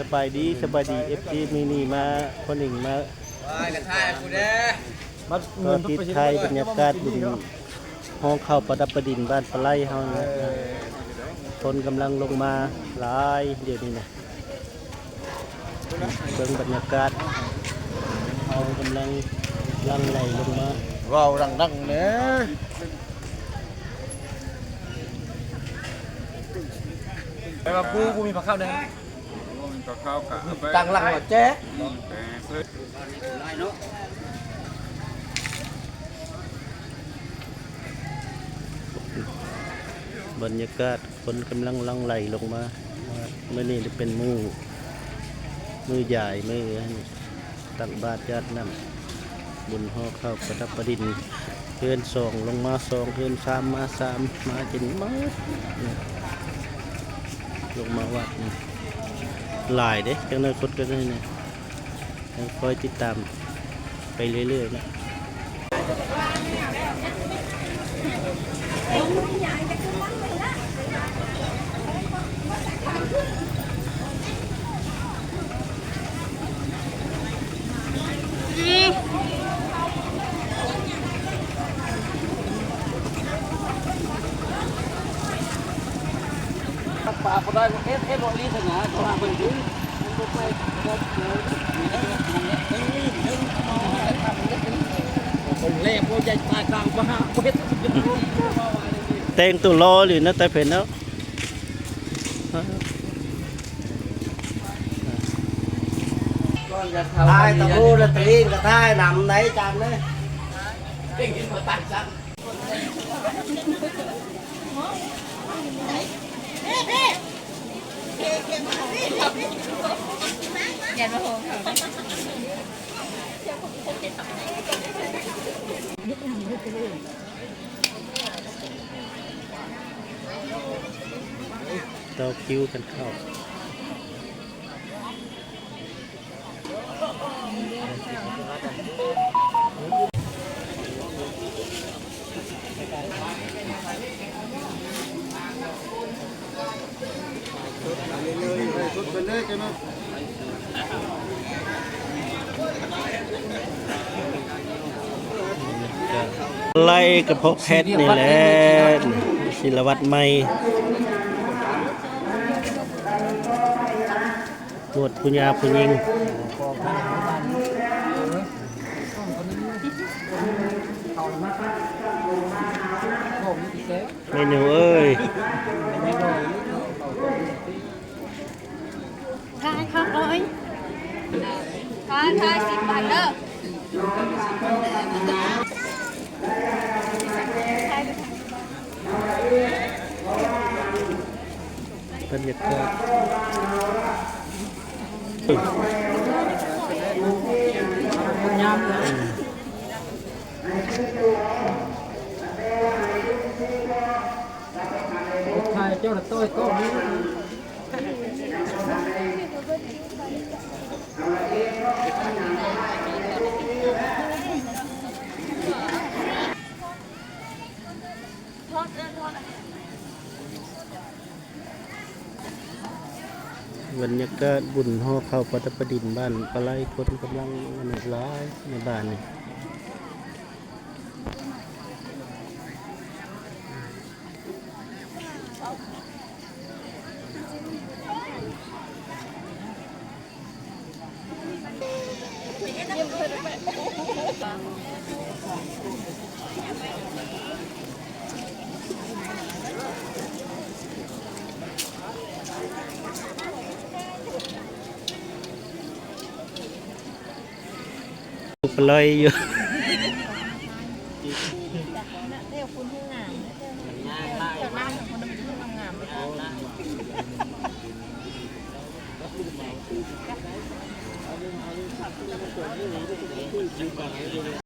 สบายดีสบายดีเอฟซีมีนี่มาคนหนึ่งมาไปกระทายกูเด้อบัดก็เงินทุกทิศไปไทยบรรยากาศบุญห้องเข้าประดับประดินบ้านปลาไหลเฮาเนี่ยคนกำลังลงมาหลายเดี๋ยวนี้นะเบิ่งบรรยากาศเขากำลังลังไหลลงมาว้าวดังๆเนี่ยไปมาปูกูมีผักข้าวแดง ก็เข้ากับตั้งหลังหัวแจ๊บรรยากาศคนกำลังลังไหลลงมาเมื่อนี้เป็นมือมือใหญ่มือตักบาตรญาตินำบุญห่อข้าวประดับประดินเพื่อนสองลงมาสองเพื่อนสามมาสามมาจินมาลงมาวัดนี่ หลายเด้จังเลยคนกันเลยเนี่ยยังคอยติดตามไปเรื่อยๆนะ ปลาปลาเอฟเอฟโรลีถึงนะตัวมันยืนมันก็ไปกบเลยผมเล่พวกใหญ่ตายกลางบ้าเวทแต่งตัวรอหรือนะแต่เพ็นแล้วทายตะบูละตีนกระทายนำไหนจาน เลยยันมาโฮมค่ะเราคิวกันเข้า ไล่กระเพาะแพทย์นี่แหละศิลวัตรใหม่บวชพุญญาพุญิงเมนูเอ้ยทายครับเอ้ยทายทายสิบบาทเด้อ บรรยากาศทายเจ้าต้อยก็มี บรรยากาศบุญห่อข้าวปัตตประดินบ้านปลาไหลคนกำลังอันนี้ร้ายในบ้านนี่เดี๋ยวคุณที่งามเดี๋ย วนั่งของ